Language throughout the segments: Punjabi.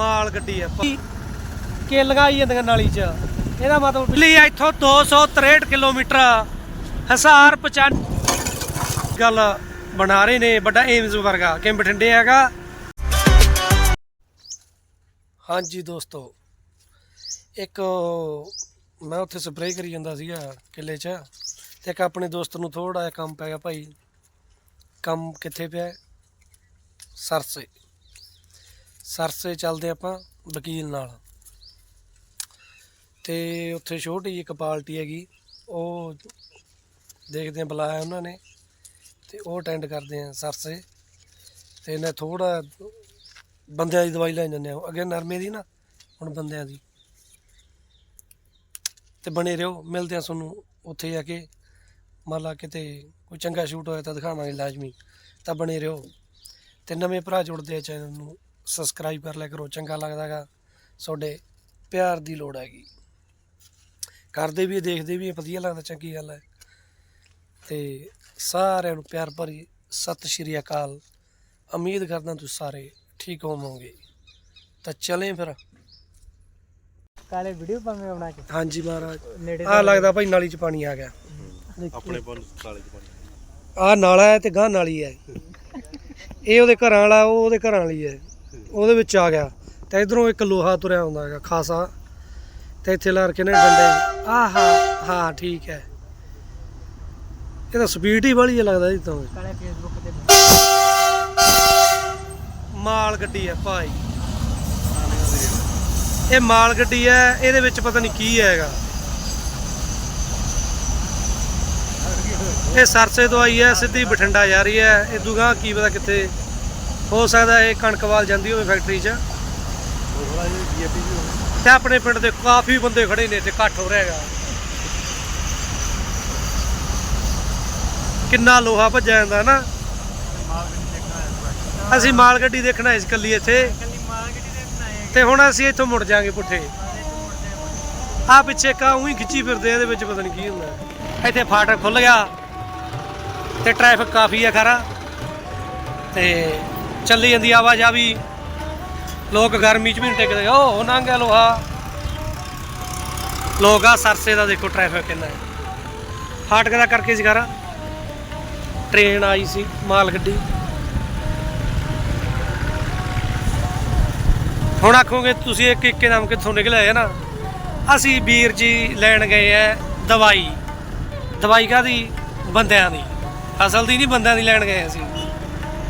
ਮਾਲ ਗੱਡੀ ਆ। ਕੇਲੀਆਂ ਆਈ ਜਾਂਦੀਆਂ ਨਾਲੀ 'ਚ। ਇਹਦਾ ਮਤਲਬ ਦਿੱਲੀ ਇੱਥੋਂ 263 ਕਿਲੋਮੀਟਰ। ਹਜ਼ਾਰ 95 ਗੱਲ ਬਣਾ ਰਹੇ ਨੇ ਵੱਡਾ ਏਮਜ਼ ਵਰਗਾ। ਕਿ ਬਠਿੰਡੇ ਹੈਗਾ? ਹਾਂਜੀ ਦੋਸਤੋ ਇੱਕ ਮੈਂ ਉੱਥੇ ਸਪਰੇਅ ਕਰੀ ਜਾਂਦਾ ਸੀਗਾ ਕਿੱਲੇ 'ਚ ਤੇ ਇੱਕ ਆਪਣੇ ਦੋਸਤ ਨੂੰ ਥੋੜਾ ਜਿਹਾ ਕੰਮ ਪੈ ਗਿਆ ਭਾਈ। ਕੰਮ ਕਿੱਥੇ ਪਿਆ? ਸਰਸੇ। ਸਰਸੇ ਚੱਲਦੇ ਆਪਾਂ ਵਕੀਲ ਨਾਲ। ਤੇ ਉੱਥੇ ਛੋਟੀ ਜਿਹੀ ਇੱਕ ਪਾਰਟੀ ਹੈਗੀ, ਉਹ ਦੇਖਦੇ ਆ ਬੁਲਾਇਆ ਉਹਨਾਂ ਨੇ ਤੇ ਉਹ ਅਟੈਂਡ ਕਰਦੇ ਆ ਸਰਸੇ ਤੇ। ਇਹਨੇ ਥੋੜਾ ਬੰਦਿਆਂ ਦੀ ਦਵਾਈ ਲੈਣ ਜਾਂਦੇ ਆ ਅੱਗੇ ਨਰਮੇ ਦੀ ਨਾ, ਹੁਣ ਬੰਦਿਆਂ ਦੀ। ਤੇ ਬਣੇ ਰਹੋ, ਮਿਲਦੇ ਆ ਤੁਹਾਨੂੰ ਉੱਥੇ ਜਾ ਕੇ। ਮੰਨ ਲਾ ਕਿਤੇ ਕੋਈ ਚੰਗਾ ਸ਼ੂਟ ਹੋਇਆ ਤਾਂ ਦਿਖਾਵਾਂਗੇ ਲਾਜ਼ਮੀ। ਤਾਂ ਬਣੇ ਰਹੋ। ਤੇ ਨਵੇਂ ਭਰਾ ਜੁੜਦੇ ਆ ਚੈਨਲ ਨੂੰ। ਸਬਸਕ੍ਰਾਈਬ ਕਰ ਲਿਆ ਕਰੋ ਚੰਗਾ ਲੱਗਦਾਗਾ ਤੁਹਾਡੇ ਪਿਆਰ ਦੀ ਲੋੜ ਹੈਗੀ। ਕਰਦੇ ਵੀ ਦੇਖਦੇ ਵੀ ਵਧੀਆ ਲੱਗਦਾ ਚੰਗੀ ਗੱਲ ਹੈ। ਤੇ ਸਾਰਿਆਂ ਨੂੰ ਪਿਆਰ ਭਰੀ ਸਤਿ ਸ਼੍ਰੀ ਅਕਾਲ। ਉਮੀਦ ਕਰਦਾ ਤੁਸੀਂ ਸਾਰੇ ਠੀਕ ਹੋਵੋਗੇ। ਤਾਂ ਚਲੇ ਫਿਰ। ਕਾਲੇ ਵੀਡੀਓ ਪਾਵੇਂ ਬਣਾ ਕੇ। ਹਾਂਜੀ ਮਹਾਰਾਜ। ਨੇੜੇ ਆ ਲੱਗਦਾ ਭਾਈ ਨਾਲੀ 'ਚ ਪਾਣੀ ਆ ਗਿਆ। ਆਪਣੇ ਬੰਨ ਸਾਲੇ ਚ ਬੰਨ ਆ ਨਾਲਾ ਹੈ ਤੇ ਗਾਂ ਨਾਲੀ ਹੈ। ਇਹ ਉਹਦੇ ਘਰਾਂ ਵਾਲਾ ਉਹ ਉਹਦੇ ਘਰਾਂ ਵਾਲੀ ਹੈ। ਉਹਦੇ ਵਿੱਚ ਆ ਗਿਆ ਤੇ ਇਧਰੋਂ ਇੱਕ ਲੋਹਾ ਤੁਰਿਆ ਹੁੰਦਾ ਹੈਗਾ ਖਾਸਾ। ਤੇ ਇੱਥੇ ਲਾ ਕੇ ਨੇ ਡੰਡੇ ਆਹਾ ਹਾਂ ਠੀਕ ਹੈ। ਇਹ ਤਾਂ ਸਪੀਡ ਹੀ ਵਾਲੀ ਲੱਗਦਾ ਜੀ ਤਾਂ। ਕਾਲੇ ਫੇਸਬੁੱਕ ਤੇ ਮਾਲ ਗੱਡੀ ਹੈ ਭਾਈ। ਇਹ ਮਾਲ ਗੱਡੀ ਹੈ ਇਹਦੇ ਵਿੱਚ ਪਤਾ ਨਹੀਂ ਕੀ ਹੈਗਾ। ਇਹ ਸਰਸੇ ਤੋਂ ਆਈ ਹੈ ਸਿੱਧੀ ਬਠਿੰਡਾ ਜਾ ਰਹੀ ਹੈ। ਇਹ ਦੁਗਾ ਕੀ ਪਤਾ ਕਿੱਥੇ ਹੋ ਸਕਦਾ ਇਹ ਕਣਕ ਵਾਲ ਜਾਂਦੀ ਹੋਵੇ ਫੈਕਟਰੀ 'ਚ। ਥੋੜਾ ਜਿਹਾ ਜੀਐਪੀ ਵੀ ਹੋਣਾ ਤੇ ਆਪਣੇ ਪਿੰਡ ਦੇ ਕਾਫੀ ਬੰਦੇ ਖੜੇ ਨੇ ਤੇ ਇਕੱਠ ਹੋ ਰਿਹਾ ਹੈਗਾ। ਕਿੰਨਾ ਲੋਹਾ ਭੱਜਿਆ ਜਾਂਦਾ ਨਾ। ਅਸੀਂ ਮਾਲ ਗੱਡੀ ਦੇਖਣਾ ਇਸ ਕੱਲੀ ਇੱਥੇ। ਤੇ ਹੁਣ ਅਸੀਂ ਇੱਥੋਂ ਮੁੜ ਜਾਾਂਗੇ ਪੁੱਠੇ। ਆ ਪਿੱਛੇ ਕਾ ਉਹੀ ਖਿੱਚੀ ਫਿਰਦੇ ਇਹਦੇ ਵਿੱਚ ਪਤਾ ਨਹੀਂ ਕੀ ਹੁੰਦਾ। ਇੱਥੇ ਫਾਟਕ ਖੁੱਲ ਗਿਆ ਤੇ ਟ੍ਰੈਫਿਕ ਕਾਫੀ ਆ ਖਰਾ। ਤੇ ਚੱਲੀ ਜਾਂਦੀ ਆਵਾਜਾਈ ਲੋਕ ਗਰਮੀ 'ਚ ਵੀ ਨਹੀਂ ਟਿਕਦੇ। ਉਹ ਲੰਘ ਗਿਆ ਲੋਹਾ। ਲੋਕ ਆ ਸਰਸੇ ਦਾ ਦੇਖੋ ਟ੍ਰੈਫਿਕ ਕਿੰਨਾ ਹੈ। ਫਾਟਕ ਦਾ ਕਰਕੇ ਸੀ ਖਰਾ ਟ੍ਰੇਨ ਆਈ ਸੀ, ਮਾਲ ਗੱਡੀ। ਹੁਣ ਆਖੋਗੇ ਤੁਸੀਂ ਇੱਕ ਇੱਕੇ ਨਾਮ ਕਿੱਥੋਂ ਨਿਕਲਿਆ ਹੈ ਨਾ? ਅਸੀਂ ਵੀਰ ਜੀ ਲੈਣ ਗਏ ਐ ਦਵਾਈ। ਦਵਾਈ ਕਾਦੀ ਬੰਦਿਆਂ ਦੀ। ਅਸਲ ਦੀ ਨਹੀਂ, ਬੰਦਿਆਂ ਦੀ ਲੈਣ ਗਏ ਅਸੀਂ।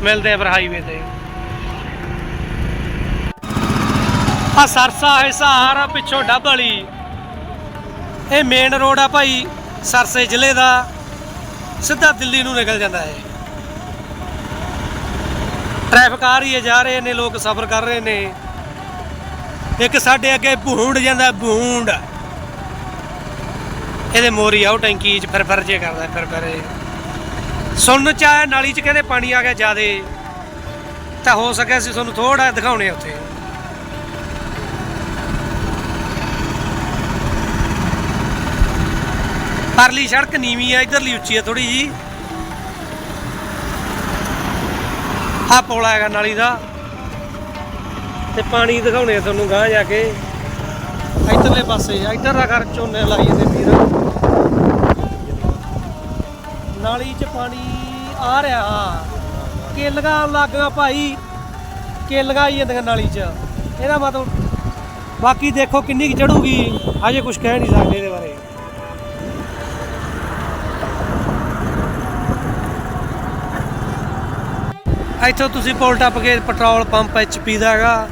ਮਿਲਦੇ ਆ ਫਿਰ ਹਾਈਵੇ ਤੇ। ਆ ਸਰਸਾ ਹੈ ਪਿੱਛੋਂ ਡੱਬ ਇਹ ਮੇਨ ਰੋਡ ਆ ਭਾਈ, ਸਰਸੇ ਜ਼ਿਲ੍ਹੇ ਦਾ। ਸਿੱਧਾ ਦਿੱਲੀ ਨੂੰ ਨਿਕਲ ਜਾਂਦਾ ਹੈ ਟ੍ਰੈਫਿਕ ਆ ਰਹੀ ਹੈ, ਜਾ ਰਹੇ ਨੇ, ਲੋਕ ਸਫ਼ਰ ਕਰ ਰਹੇ ਨੇ। ਇੱਕ ਸਾਡੇ ਅੱਗੇ ਭੂੰਡ ਜਾਂਦਾ, ਭੂੰਡ। ਇਹਦੇ ਮੋਰੀ ਆਉ ਟੈਂਕੀ ਚ ਫਿਰ ਫਿਰ ਜੇ ਕਰਦਾ, ਫਿਰ ਫਿਰ ਸੁਣਨ ਚ ਆਇਆ, ਨਾਲੀ ਚ ਕਹਿੰਦੇ ਪਾਣੀ ਆ ਗਿਆ ਜਿਆਦੇ। ਤਾਂ ਹੋ ਸਕਿਆ ਸੀ ਤੁਹਾਨੂੰ ਥੋੜਾ ਦਿਖਾਉਣੇ ਉੱਥੇ। ਪਰਲੀ ਸੜਕ ਨੀਵੀਂ ਆ, ਇਧਰਲੀ ਉੱਚੀ ਆ ਥੋੜੀ ਜੀ ਆ ਪੋਲਾ ਹੈਗਾ ਨਾਲੀ ਦਾ। ਤੇ ਪਾਣੀ ਦਿਖਾਉਣੇ ਆ ਤੁਹਾਨੂੰ ਗਾਂ ਜਾ ਕੇ। ਇਧਰਲੇ ਪਾਸੇ ਇਧਰ ਦਾ ਘਰ ਝੋਨੇ ਲਾਈਏ ਤੇ ਵੀਰ ਨਾਲੀ 'ਚ ਪਾਣੀ ਆ ਰਿਹਾ। ਕੇਲਗਾ ਲੱਗੀਆਂ ਭਾਈ। ਕੇਲੀਆਂ ਹੀ ਜਾਂਦੀਆਂ ਨਾਲੀ 'ਚ। ਇਹਦਾ ਮਤਲਬ ਬਾਕੀ ਦੇਖੋ ਕਿੰਨੀ ਕੁ ਚੜੂਗੀ। ਅਜੇ ਕੁਝ ਕਹਿ ਨਹੀਂ ਸਕਦੇ ਇਹਦੇ ਬਾਰੇ। ਇੱਥੋਂ ਤੁਸੀਂ ਪੁਲ ਟੱਪ ਕੇ ਪੈਟਰੋਲ ਪੰਪ ਐਚਪੀ ਦਾ ਹੈਗਾ।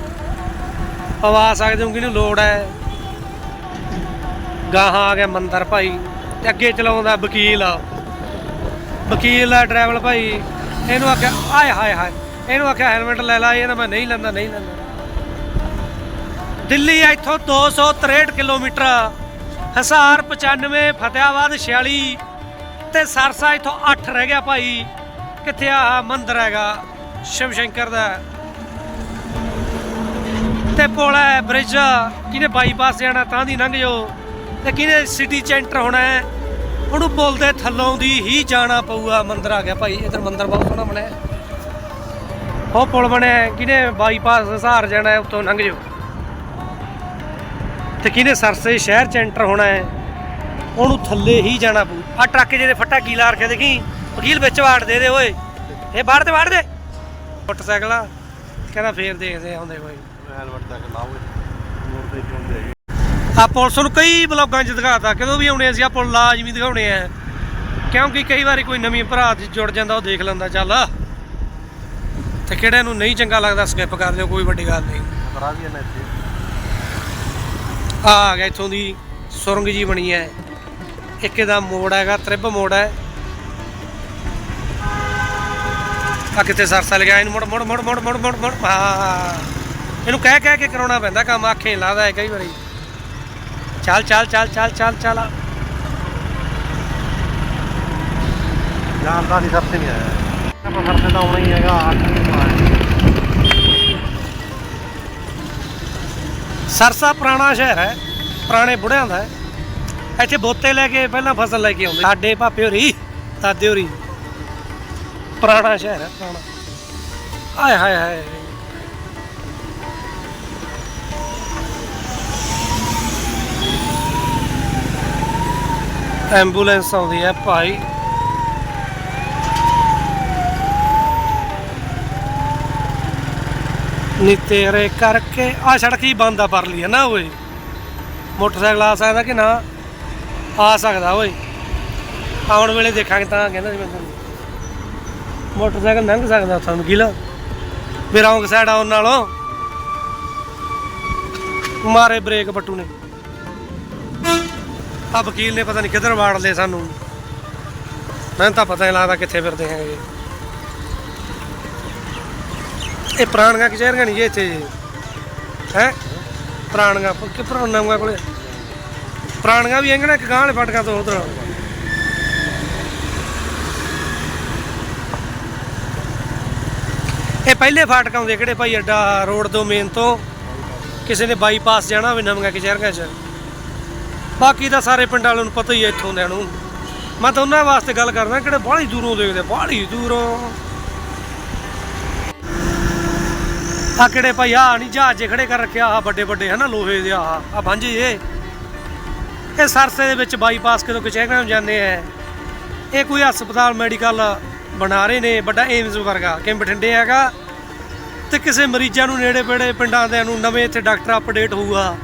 ਪਵਾ ਸਕਦੇ ਹੋ ਕਿਹਨੂੰ ਲੋੜ ਹੈ। ਗਾਹਾਂ ਆ ਗਿਆ ਮੰਦਰ ਭਾਈ। ਤੇ ਅੱਗੇ ਚਲਾਉਂਦਾ ਵਕੀਲ। ਵਕੀਲ ਦਾ ਡਰਾਈਵਰ ਭਾਈ, ਇਹਨੂੰ ਆਖਿਆ, ਆਏ ਹਾਏ ਹਾਏ, ਇਹਨੂੰ ਆਖਿਆ ਹੈਲਮਟ ਲੈ ਲਾ ਇਹਦਾ ਮੈਂ ਨਹੀਂ ਲੈਂਦਾ ਨਹੀਂ ਲੈਂਦਾ। ਦਿੱਲੀ ਇੱਥੋਂ 263 ਕਿਲੋਮੀਟਰ, ਹਸਾਰ 95 ਫਤਿਆਬਾਦ 46 ਤੇ ਸਰਸਾ ਇੱਥੋਂ 8 ਰਹਿ ਗਿਆ ਭਾਈ। ਕਿੱਥੇ ਆ ਮੰਦਰ ਹੈਗਾ, ਸ਼ਿਵ ਸ਼ੰਕਰ ਦਾ। ਤੇ ਪੁਲ ਹੈ ਬ੍ਰਿਜ ਕਿਹਨੇ ਬਾਈਪਾਸ ਜਾਣਾ ਤਾਂ ਦੀ ਲੰਘ ਜਾਓ, ਤੇ ਕਿਹਨੇ ਸਿਟੀ ਸੈਂਟਰ ਹੋਣਾ ਹੈ ਉਹਨੂੰ ਪੁਲ ਦੇ ਥੱਲੋਂ ਦੀ ਹੀ ਜਾਣਾ ਪਊਗਾ ਮੰਦਰ ਆ ਗਿਆ ਭਾਈ ਇਧਰ ਮੰਦਰ ਬਹੁਤ ਸੋਹਣਾ ਬਣਿਆ ਉਹ ਪੁਲ ਬਣਿਆ ਹੈ, ਬਾਈਪਾਸ ਹਸਾਰ ਜਾਣਾ ਹੈ ਉੱਤੋਂ ਲੰਘ ਜਾਓ। ਤੇ ਕਿਹਨੇ ਸਰਸੇ ਸ਼ਹਿਰ ਚ ਐਂਟਰ ਹੋਣਾ ਹੈ ਉਹਨੂੰ ਥੱਲੇ ਹੀ ਜਾਣਾ ਪਊ। ਆ ਟਰੱਕ ਜਿਹਦੇ ਫੱਟਾ ਕੀ ਲਾ ਰੱਖਿਆ ਦੇਖੀ ਵਕੀਲ ਵਿੱਚ ਵਾੜ ਦੇ ਦੇ ਓਏ। ਇਹ ਵਾੜ ਦੇ ਵਾੜ ਦੇ। ਮੋਟਰਸਾਈਕਲ ਆ ਕਹਿੰਦਾ ਫੇਰ ਦੇਖਦੇ ਆਉਂਦੇ ਕੋਈ ਹੈਲਮਟ ਤੱਕ ਲਾਓਗੇ ਮੋੜ ਤੇ ਚੋਂਦੇ ਹੈਗੇ ਆ ਪੁਲਿਸ ਨੂੰ ਕਈ ਬਲੌਗਾਂ 'ਚ ਦਿਖਾਤਾ ਕਦੋਂ ਵੀ ਆਉਣੇ ਅਸੀਂ ਆ ਪੁਲ ਲਾਜ਼ਮੀ ਦਿਖਾਉਣੇ ਆ। ਕਿਉਂਕਿ ਕਈ ਵਾਰੀ ਕੋਈ ਨਵੀਂ ਭਰਾ ਜੁੜ ਜਾਂਦਾ ਉਹ ਦੇਖ ਲੈਂਦਾ ਚੱਲ। ਤੇ ਕਿਹੜੇ ਨੂੰ ਨਹੀਂ ਚੰਗਾ ਲੱਗਦਾ ਸਕਿਪ ਕਰ ਦਿਓ ਕੋਈ ਵੱਡੀ ਗੱਲ ਨਹੀਂ। ਖਤਰਾ ਵੀ ਨਾ ਇੱਥੇ। ਆ ਗਿਆ ਇੱਥੋਂ ਦੀ ਸੁਰੰਗ ਜੀ ਬਣੀ ਹੈ। ਇੱਕ ਇਹਦਾ ਮੋੜ ਹੈਗਾ ਤ੍ਰਿਬ ਮੋੜ ਹੈ। ਆ ਕਿਤੇ ਸਰਸਾ ਲਗਾਇਆ ਇਹਨੂੰ ਮੁੜ ਮੁੜ ਮੁੜ ਮੁੜ ਮੁੜ ਮੁੜ ਮੁੜ। ਹਾਂ। ਇਹਨੂੰ ਕਹਿ ਕਹਿ ਕੇ ਕਰਾਉਣਾ ਪੈਂਦਾ ਕੰਮ ਆਖੇ ਲਾਦਾ ਹੈ ਕਈ ਵਾਰੀ। ਚੱਲ ਚੱਲ ਚੱਲ ਚੱਲ ਚੱਲ ਚੱਲ। ਜਾਣਦਾ ਨਹੀਂ ਸਰਤੇ ਨਹੀਂ ਆਇਆ। ਆਪਾਂ ਸਰਤੇ ਤਾਂ ਆਉਣਾ ਹੀ ਹੈਗਾ ਸਰਸਾ ਪੁਰਾਣਾ ਸ਼ਹਿਰ ਹੈ, ਪੁਰਾਣੇ ਬੁੜਿਆਂ ਦਾ ਹੈ। ਇੱਥੇ ਬੋਤੇ ਲੈ ਕੇ ਪਹਿਲਾਂ ਫਸਲ ਲੈ ਕੇ ਆਉਂਦੇ ਸਾਡੇ ਭਾਪੇ ਹੋਰੀ, ਦਾਦੇ ਹੋਰੀ। ਪੁਰਾਣਾ ਸ਼ਹਿਰ ਹੈ, ਪੁਰਾਣਾ। ਆਏ, ਹਾਏ ਹਾਏ। ਐਂਬੂਲੈਂਸ ਆਉਂਦੀ ਹੈ ਭਾਈ। ਨੀ ਤੇਰੇ ਕਰਕੇ ਆ ਸੜਕ ਹੀ ਬੰਦ ਆ ਪਰ ਲਈ ਹੈ ਨਾ ਓਏ? ਮੋਟਰਸਾਈਕਲ ਆ ਸਕਦਾ ਕਿ ਨਾ? ਆ ਸਕਦਾ ਓਏ। ਆਉਣ ਵੇਲੇ ਦੇਖਾਂਗੇ ਤਾਂ ਕਹਿੰਦਾ ਸੀ ਮੈਂ ਮੋਟਰਸਾਈਕਲ ਲੰਘ ਸਕਦਾ ਉੱਥੋਂ, ਵਕੀਲ। ਵੀ ਰੌਂਗ ਸਾਈਡ ਆਉਣ ਨਾਲੋਂ। ਮਾਰੇ ਬ੍ਰੇਕ ਪੱਟੂ ਨੇ। ਆ ਵਕੀਲ ਨੇ ਪਤਾ ਨਹੀਂ ਕਿੱਧਰ ਵਾੜ ਲਏ ਸਾਨੂੰ। ਮੈਨੂੰ ਤਾਂ ਪਤਾ ਨਹੀਂ ਲੱਗਦਾ ਕਿੱਥੇ ਫਿਰਦੇ ਹੈਗੇ। ਇਹ ਪੁਰਾਣੀਆਂ ਕਚਹਿਰੀਆਂ ਨਹੀਂ ਜੀ ਇੱਥੇ ਹੈ? ਪੁਰਾਣੀਆਂ ਪ- ਕਿ ਪੁਰਾਣੀਆਂ ਕੋਲੇ? ਪੁਰਾਣੀਆਂ ਵੀ ਹੈਗੀਆਂ ਇੱਕ ਗਾਂ ਵਾਲੇ ਫਟਕਾਂ ਤੋਂ ਉਧਰ। ਇਹ ਪਹਿਲੇ ਫਾਟਕ ਆਉਂਦੇ ਕਿਹੜੇ ਭਾਈ ਅੱਡਾ ਰੋਡ ਤੋਂ ਮੇਨ ਤੋਂ? ਕਿਸੇ ਨੇ ਬਾਈਪਾਸ ਜਾਣਾ ਹੋਵੇ ਨਵੀਆਂ ਕਚਹਿਰੀਆਂ 'ਚ। ਬਾਕੀ ਤਾਂ ਸਾਰੇ ਪਿੰਡ ਵਾਲਿਆਂ ਨੂੰ ਪਤਾ ਹੀ ਹੈ ਇੱਥੋਂ ਦਿਆਂ ਨੂੰ। ਮੈਂ ਤਾਂ ਉਹਨਾਂ ਵਾਸਤੇ ਗੱਲ ਕਰਦਾ, ਕਿਹੜੇ ਬਾਹਲੀ ਦੂਰੋਂ ਦੇਖਦੇ ਬਾਹਲੀ ਦੂਰੋਂ। ਆ ਕਿਹੜੇ ਭਾਈ ਆ ਨਹੀਂ ਜਹਾਜ਼ੇ ਖੜੇ ਕਰ ਰੱਖਿਆ ਆ ਵੱਡੇ ਵੱਡੇ ਹਨਾ ਲੋਹੇ ਦੇ ਆ ਆ ਬਾਂਝੇ ਇਹ ਇਹ ਸਰਸੇ ਦੇ ਵਿੱਚ ਬਾਈਪਾਸ ਕਿਦੋਂ ਕਚਹਿਰੀਆਂ ਨੂੰ ਜਾਂਦੇ ਆ। ਇਹ ਕੋਈ ਹਸਪਤਾਲ ਮੈਡੀਕਲ ਬਣਾ ਰਹੇ ਨੇ, ਵੱਡਾ ਏਮਸ ਵਰਗਾ ਕਿ ਬਠਿੰਡੇ ਹੈਗਾ। ਤੇ ਕਿਸੇ ਮਰੀਜ਼ਾਂ ਨੂੰ ਨੇੜੇ ਪੇੜੇ ਪਿੰਡਾਂ ਦੇ ਨੂੰ ਨਵੇਂ ਇੱਥੇ ਡਾਕਟਰ ਅਪਡੇਟ ਹੋਊਗਾ।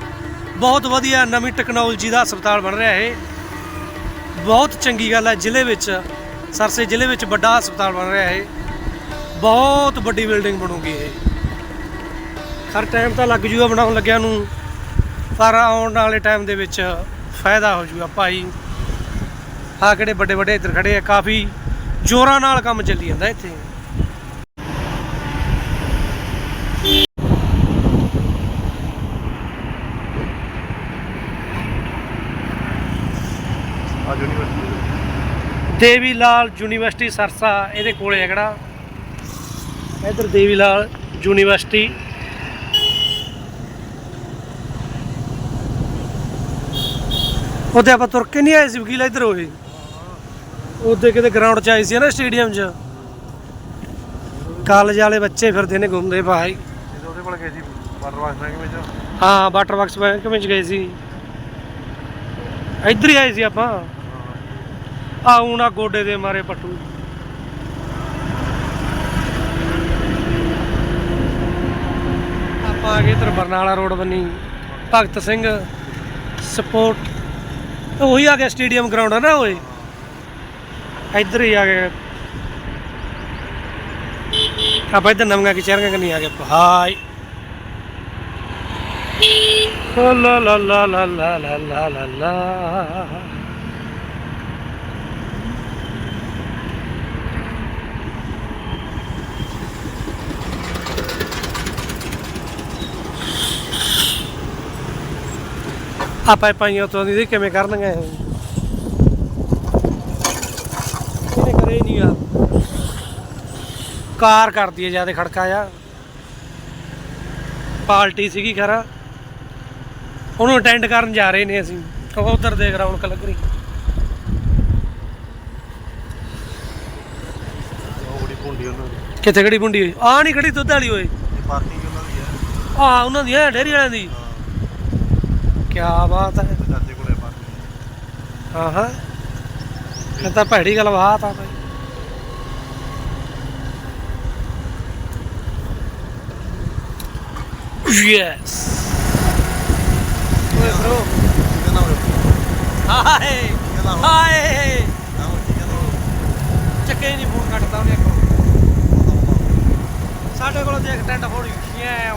ਬਹੁਤ ਵਧੀਆ ਨਵੀਂ ਟੈਕਨੋਲੋਜੀ ਦਾ ਹਸਪਤਾਲ ਬਣ ਰਿਹਾ ਇਹ। ਬਹੁਤ ਚੰਗੀ ਗੱਲ ਹੈ, ਜ਼ਿਲ੍ਹੇ ਵਿੱਚ, ਸਰਸੇ ਜ਼ਿਲ੍ਹੇ ਵਿੱਚ ਵੱਡਾ ਹਸਪਤਾਲ ਬਣ ਰਿਹਾ ਇਹ। ਬਹੁਤ ਵੱਡੀ ਬਿਲਡਿੰਗ ਬਣੂਗੀ ਇਹ। ਹਰ ਟਾਈਮ ਤਾਂ ਲੱਗ ਜੂਗਾ ਬਣਾਉਣ ਲੱਗਿਆ ਨੂੰ, ਪਰ ਆਉਣ ਵਾਲੇ ਟਾਈਮ ਦੇ ਵਿੱਚ ਫਾਇਦਾ ਹੋ ਜੂਗਾ ਭਾਈ। ਆ ਕਿਹੜੇ ਵੱਡੇ ਵੱਡੇ ਇੱਧਰ ਖੜੇ ਆ, ਕਾਫੀ ਜ਼ੋਰਾਂ ਨਾਲ ਕੰਮ ਚੱਲੀ ਜਾਂਦਾ ਇੱਥੇ। ਆ ਯੂਨੀਵਰਸਿਟੀ ਦੇਵੀ ਲਾਲ ਯੂਨੀਵਰਸਿਟੀ ਸਰਸਾ ਇਹਦੇ ਕੋਲੇ ਹੈ ਕਿਹੜਾ? ਇੱਧਰ ਦੇਵੀ ਲਾਲ ਯੂਨੀਵਰਸਿਟੀ। ਉਹਦੇ ਆਪਾਂ ਤੁਰ ਕੇ ਨਹੀਂ ਆਏ ਸੀ ਵਕੀਲ ਇੱਧਰ ਹੋਏ। ਉਹਦੇ ਕਿਤੇ ਗਰਾਊਂਡ 'ਚ ਆਏ ਸੀ ਨਾ ਸਟੇਡੀਅਮ 'ਚ। ਕਾਲਜ ਵਾਲੇ ਬੱਚੇ ਫਿਰਦੇ ਨੇ ਘੁੰਮਦੇ ਭਾਈ। ਇਹਦੇ ਉਹਦੇ ਕੋਲ ਗਏ ਸੀ ਵਾਟਰ ਵਾਸ਼ ਬੈਂਕ ਵਿੱਚ ਹਾਂ ਵਾਟਰ ਬਾਕਸ ਬੈਂਕ ਵਿੱਚ ਗਏ ਸੀ। ਇੱਧਰ ਹੀ ਆਏ ਸੀ ਆਪਾਂ। ਆ ਨਾ ਗੋਡੇ ਦੇ ਮਾਰੇ ਪੱਟੂ। ਆਪਾਂ ਆ ਗਏ ਇੱਧਰ ਬਰਨਾਲਾ ਰੋਡ ਬੰਨੀ। ਭਗਤ ਸਿੰਘ ਸਪੋਰਟ। ਉਹੀ ਆ ਗਿਆ ਸਟੇਡੀਅਮ ਗਰਾਊਂਡ ਹੈ ਨਾ ਓਏ। ਇੱਧਰ ਹੀ ਆ ਗਏ ਆਪਾਂ ਇੱਧਰ ਨਵੀਆਂ ਕਚਹਿਰੀਆਂ ਕਰਨੀ ਆ ਗਏ। ਭਾਈ ਲਾ ਲਾ ਲਾ ਲਾ ਲਾ ਲਾ ਲਾ ਲਾ ਲਾ ਆਪਾਂ ਪਾਈਆਂ ਤੋਂ ਦੀ ਕਿਵੇਂ ਕਰਨਗੇ? ਇਹਨੇ ਕਰੇ ਨਹੀਂ ਆ। ਕਾਰ ਕਰਦੀ ਹੈ ਜ਼ਿਆਦਾ ਖੜਕਾ ਆ ਪਾਲਟੀ ਸੀਗੀ ਖਰਾ। ਉਹਨੂੰ ਅਟੈਂਡ ਕਰਨ ਜਾ ਰਹੇ ਨੇ ਅਸੀਂ। ਉਧਰ ਦੇਖ ਰੌਣਕ ਲੱਗ ਰਹੀ ਕਿੱਥੇ ਖੜੀ ਪੁੰਡੀ ਹੋਈ? ਆ ਨਹੀਂ ਖੜੀ ਦੁੱਧ ਵਾਲੀ ਓਏ। ਪਾਰਕਿੰਗ ਉਹਨਾਂ ਦੀ ਹੈ ਆ ਉਹਨਾਂ ਦੀ ਹੈ ਡੇਰੀ ਵਾਲਿਆਂ ਦੀ। ਕੀ ਬਾਤ ਹੈ। ਚਾਚੇ ਕੋਲੇ ਪਾਰਕਿੰਗ ਹਾਂ ਹਾਂ। ਇਹ ਤਾਂ ਭੈੜੀ ਗੱਲ ਬਾਤ ਆ ਭਾਈ ਯੈਸ ਓਏ ਬ్రో ਕਿਹਨਾਂ ਹੋ ਹਾਏ ਹਾਏ। ਚੱਕੇ ਨਹੀਂ ਫੋਨ ਕੱਟਦਾ ਉਹਨੇ ਅੱਗੋਂ। ਸਾਡੇ ਕੋਲ ਦੇਖ ਟੈਂਟ ਫੋੜੀ ਐ